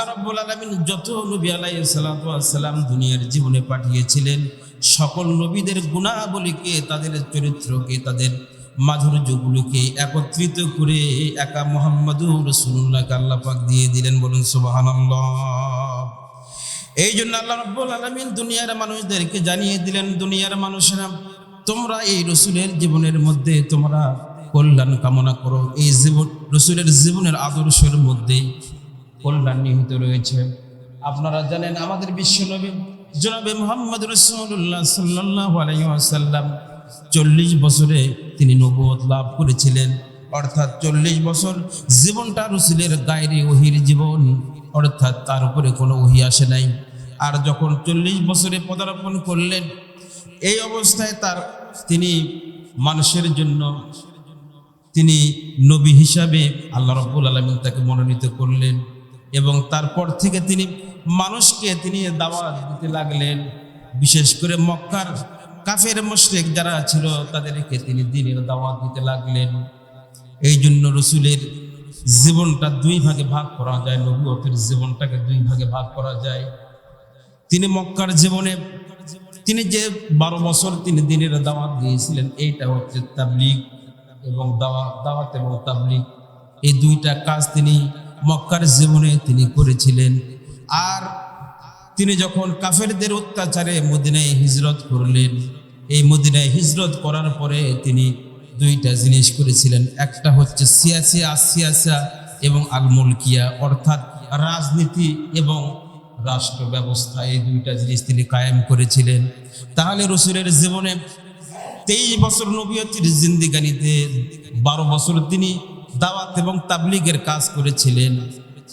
আল্লাহ রাব্বুল আলামিন যত নবী আলাইহিস সালাম দুনিয়ার জীবনে পাঠিয়েছিলেন, সকল নবীদের গুণাবলীকে, তাদের চরিত্রকে, তাদের মাধুর্যগুলোকে একত্রিত করে একা মোহাম্মদুর রসুল্লাহকে আল্লাহ পাক দিয়ে দিলেন বলুন সুবহানাল্লাহ। এই জন্য আল্লাহ রব্বুল আলমিন দুনিয়ার মানুষদেরকে জানিয়ে দিলেন, দুনিয়ার মানুষেরা, তোমরা এই রসুলের জীবনের মধ্যে, তোমরা কল্যাণ কামনা করো। এই জীবন, রসুলের জীবনের আদর্শের মধ্যেই কল্যাণ নিহিত রয়েছে। আপনারা জানেন আমাদের বিশ্বনবী জনাবে মোহাম্মদ রসুল্লাহ সাল্লাহ আলাইসাল্লাম চল্লিশ বছরে তিনি নবুয়ত লাভ করেছিলেন। অর্থাৎ চল্লিশ বছর জীবনটা রসুলের গায়ের ওহির জীবন, অর্থাৎ তার উপরে কোনো ওহি আসে নাই। আর যখন চল্লিশ বছরে পদার্পণ করলেন, এই অবস্থায় তার তিনি মানুষের জন্য তিনি নবী হিসাবে আল্লাহ রব্বুল আলমিন তাকে মনোনীত করলেন। এবং তারপর থেকে তিনি মানুষকে তিনি দাওয়াত দিতে লাগলেন। বিশেষ করে মক্কার কাফের মুশরিক যারা ছিল, তাদেরকে তিনি দিনের দাওয়াত দিতে লাগলেন। এই জন্য রসুলের জীবনটা দুই ভাগে ভাগ করা যায়, নবুয়তের জীবনটাকে দুই ভাগে ভাগ করা যায়। তিনি মক্কার জীবনে, তিনি যে বারো বছর তিনি দিনের দাওয়াত দিয়েছিলেন, এইটা হচ্ছে তাবলিগ এবং দাওয়াত দাওয়াত এবং তাবলিগ। এই দুইটা কাজ তিনি মক্কার জীবনে তিনি করেছিলেন। আর তিনি যখন কাফেরদের অত্যাচারে মদিনায় হিজরত করলেন, এই মদিনায় হিজরত করার পরে তিনি দুইটা জিনিস করেছিলেন। একটা হচ্ছে সিয়াসি আসিয়াসা এবং আলমুলকিয়া, অর্থাৎ রাজনীতি এবং রাষ্ট্র ব্যবস্থা, এই দুইটা জিনিস তিনি কায়েম করেছিলেন। তাহলে রসুলের জীবনে তেইশ বছর নবীয়তির জিন্দিগানিতে বারো বছর তিনি এবং তাবলিগের কাজ করেছিলেন।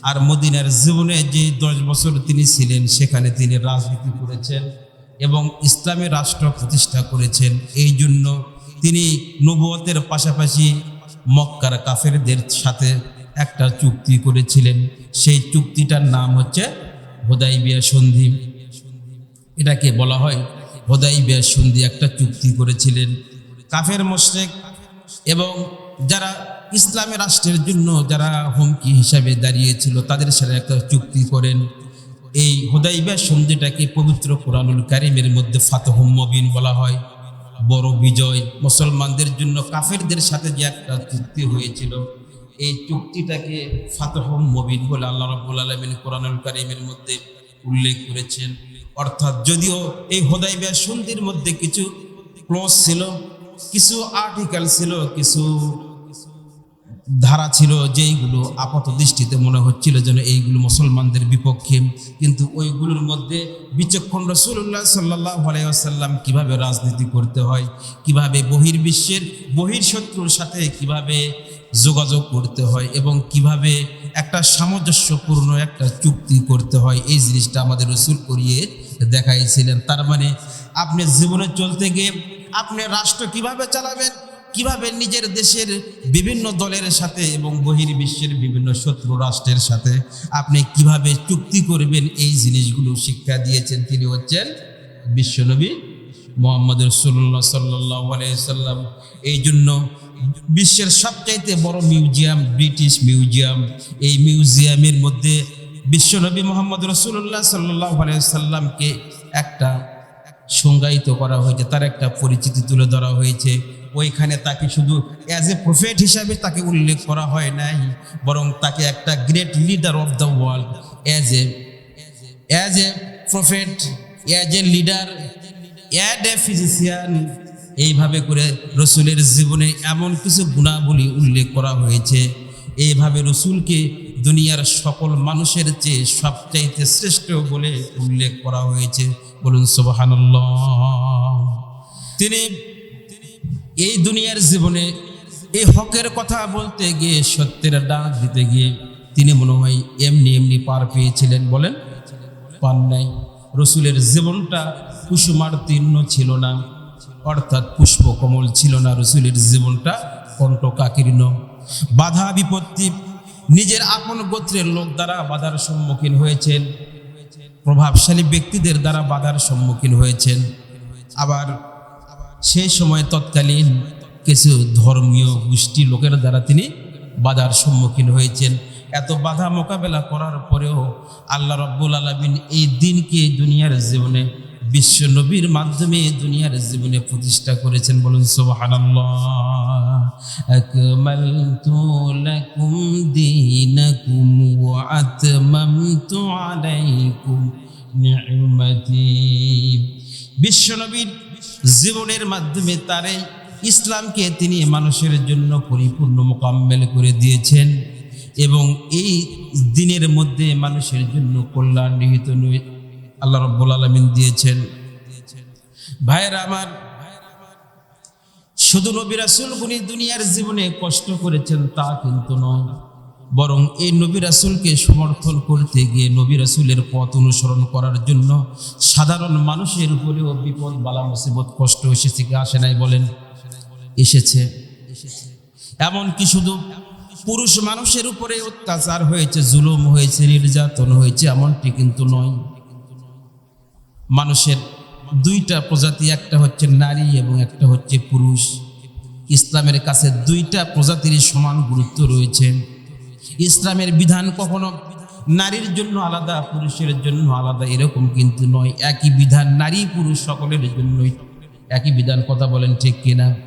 আর মদিনার জীবনে যে দশ বছর তিনি ছিলেন, সেখানে তিনি রাজনীতি করেছেন এবং ইসলামী রাষ্ট্র প্রতিষ্ঠা করেছেন। এই জন্য তিনি নবুয়তের পাশাপাশি মক্কার কাফেরদের সাথে একটা চুক্তি করেছিলেন। সেই চুক্তিটার নাম হচ্ছে হোদাইবিয়া সন্ধি। এটাকে বলা হয় হোদাইবিয়া সন্ধি একটা চুক্তি করেছিলেন। কাফের মোশেক এবং যারা ইসলামী রাষ্ট্রের জন্য যারা হুমকি হিসাবে দাঁড়িয়েছিল, তাদের সাথে একটা চুক্তি করেন। এই হোদাইবিয়া সন্ধিটাকে পবিত্র কোরআনুল কারিমের মধ্যে ফাতহুম মবিন বলা হয়। বড় বিজয়। মুসলমানদের জন্য কাফেরদের সাথে যে একটা চুক্তি হয়েছিল, এই চুক্তিটাকে ফাতহুম মবিন বলে আল্লাহ রাব্বুল আলামিন কোরআনুল কারিমের মধ্যে উল্লেখ করেছেন। অর্থাৎ যদিও এই হোদাইবিয়া সন্ধির মধ্যে কিছু ক্লোজ ছিল কিছু আর্টিকেল ছিল, কিছু ধারা ছিল যেইগুলো আপাত দৃষ্টিতে মনে হচ্ছিল যেন এইগুলো মুসলমানদের বিপক্ষে। কিন্তু ওইগুলোর মধ্যে বিচক্ষণ রসুল্লাহ সাল্লাহ আলাইসাল্লাম কীভাবে রাজনীতি করতে হয়, কীভাবে বহির্বিশ্বের বহির্শত্রুর সাথে কীভাবে যোগাযোগ করতে হয় এবং কীভাবে একটা সামঞ্জস্যপূর্ণ একটা চুক্তি করতে হয়, এই জিনিসটা আমাদের রসুল করিয়ে দেখাইছিলেন। তার মানে আপনি জীবনে চলতে গিয়ে আপনি রাষ্ট্র কীভাবে চালাবেন? কীভাবে নিজের দেশের বিভিন্ন দলের সাথে এবং বহির্বিশ্বের বিভিন্ন শত্রু রাষ্ট্রের সাথে আপনি কীভাবে চুক্তি করবেন? এই জিনিসগুলো শিক্ষা দিয়েছেন তিনি হচ্ছেন বিশ্বনবী মোহাম্মদ রসুল্লাহ সাল্লাহ এই জন্য বিশ্বের সবচাইতে বড় মিউজিয়াম, ব্রিটিশ মিউজিয়াম, এই মিউজিয়ামের মধ্যে বিশ্বনবী মোহাম্মদ রসুল্লাহ সাল্লাহ সাল্লামকে একটা সংজ্ঞায়িত করা হয়েছে, তার একটা পরিচিতি তুলে ধরা হয়েছে। ওইখানে তাকে শুধু অ্যাজ এ প্রফেট হিসাবে তাকে উল্লেখ করা হয় নাই, বরং তাকে একটা great leader of the world as a as a prophet as a leader and a physician এইভাবে করে রসুলের জীবনে এমন কিছু গুণাবলী উল্লেখ করা হয়েছে। এইভাবে রসুলকে দুনিয়ার সকল মানুষের চেয়ে সবচাইতে শ্রেষ্ঠ বলে উল্লেখ করা হয়েছে। বলুন, সুবহানাল্লাহ। তিনি এই দুনিয়ার জীবনে এই হকের কথা বলতে গিয়ে সত্যের ডাক দিতে গিয়ে তিনি মনে হয় এমনি এমনি পার পেয়েছিলেন বলেন? পান নাই। রসুলের জীবনটা কুসুমার্তীর্ণ ছিল না। অর্থাৎ পুষ্পকমল ছিল না রসুলের জীবনটা কণ্ঠকাকীর্ণ বাধা বিপত্তি নিজের আপন গোত্রের লোক দ্বারা বাধার সম্মুখীন হয়েছেন। প্রভাবশালী ব্যক্তিদের দ্বারা বাধার সম্মুখীন হয়েছেন। আবার সেই সময় তৎকালীন কিছু ধর্মীয় গোষ্ঠী লোকের দ্বারা তিনি বাধার সম্মুখীন হয়েছেন। এত বাধা মোকাবেলা করার পরেও আল্লাহ রব্বুল আলমিন এই দিনকে দুনিয়ার জীবনে, বিশ্ব নবীর মাধ্যমে দুনিয়ার জীবনে প্রতিষ্ঠা করেছেন বলুন লাকুম আলাইকুম নি'মাতি বিশ্ব জীবনের মাধ্যমে তারে ইসলামকে তিনি মানুষের জন্য পরিপূর্ণ মোকাম্মেল করে দিয়েছেন এবং এই দিনের মধ্যে মানুষের জন্য কল্যাণ নিহিত আল্লাহ রব্বুল আলমিন দিয়েছেন। ভাইয়েরা আমার, শুধু নবী রাসুল দুনিয়ার জীবনে কষ্ট করেছেন তা কিন্তু নয়। বরং এই নবী রাসুলকে সমর্থন করতে গিয়ে নবী রাসুলের পথ অনুসরণ করার জন্য সাধারণ মানুষের উপরেও বিপদ, বালা, মুসিবত, কষ্ট এসেছে কি আসে নাই বলেন? এসেছে। এমনকি শুধু পুরুষ মানুষের উপরে অত্যাচার হয়েছে, জুলুম হয়েছে, নির্যাতন হয়েছে, এমনটি কিন্তু নয়। মানুষের দুইটা প্রজাতি, একটা হচ্ছে নারী এবং একটা হচ্ছে পুরুষ। ইসলামের কাছে দুইটা প্রজাতির সমান গুরুত্ব রয়েছে। ইসলামের বিধান কখনো নারীর জন্য আলাদা, পুরুষের জন্য আলাদা এরকম কিন্তু নয়। একই বিধান নারী পুরুষ সকলের জন্যই। একই বিধান কথা বলেন ঠিক কিনা?